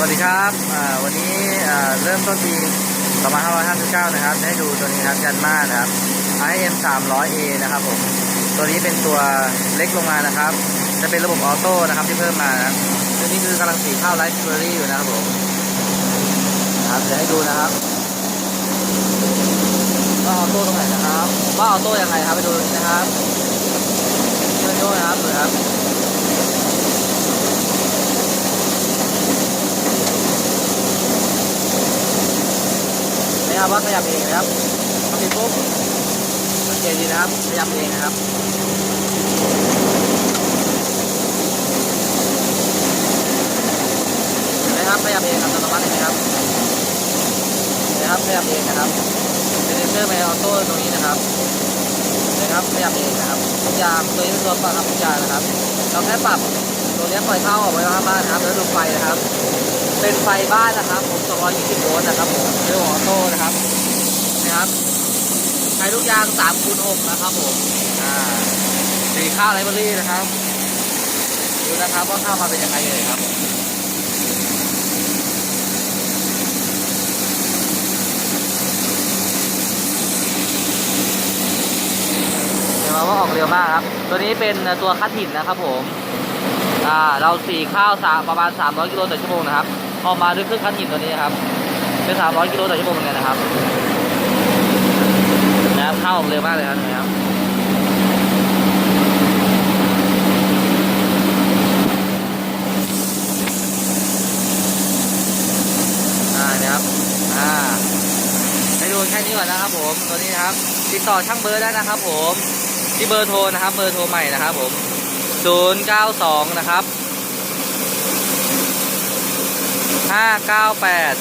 วัสดีครับวันนี้เริ่มต้นปี2559 นะครับ ให้ดูตัวนี้ครับยันมานะครับ IM 300A นะครับผม ตัวนี้เป็นตัวเล็กลงมานะครับ จะเป็นระบบออโต้นะครับที่เพิ่มมานะตัวนี้คือกำลังสีข้าวไลฟ์เบอรี่อยู่นะครับผมครับเดี๋ยวให้ดูนะครับว่าออโต้ตรงไหนนะครับว่าออโต้ยังไงครับไปดูนะครับเลื่อนโยนะครับดูนะครับ นะครับว่าขยับเองนะครับพอปิดปุ๊บสังเกตดีนะครับ ขยับเองนะครับเห็นไหมครับขยับเองอัตโนมัติเห็นไหมครับเห็นไหมครับขยับเองนะครับเป็นเซอร์แมออโต้ตรงนี้นะครับนไหมครับขยับเองนะครับทุกอย่างตัวนี้เป็นตัวปรับทุกอย่างนะครับ เราแค่ปรับตัวนี้ปล่อยเข้าออกไปข้างบ้านนะครับแล้วดูไฟนะครับ เป็นไฟบ้านนะครับผม220โวลต์นะครับผมเรื่องขออโต้นะครับนะครับใช้ลูกยาง3คูณ6นะครับผมอ่าสีข้าวไรเบอรี่นะครับดูนะครับว่าข้าวมาเป็นยังไงเลยครับเห็นไหมว่าออกเร็วมากครับ ตัวนี้เป็นตัวคัดหินนะครับผม อ่า เราสีข้าวสาประมาณ 300 กิโลต่อชั่วโมงนะครับ ออกมาด้วยเครื่องคัดหินตัวนี้ครับ เป็น 300 กิโลต่อชั่วโมงเหมือนกันนะครับนะครับเข้าออกเร็วมากเลยครับเห็นะครับอ่านะครับอ่าให้ดูแค่นี้ก่อนนะครับผมตัวนี้นะครับ ติดต่อช่างเบอร์ได้นะครับผมที่เบอร์โทรนะครับ เบอร์โทรใหม่นะครับผม 092 นะครับ 598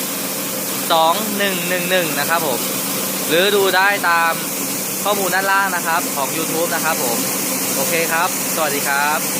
2111 นะครับผม หรือดูได้ตามข้อมูลด้านล่างนะครับของ YouTube นะครับผม โอเคครับ สวัสดีครับ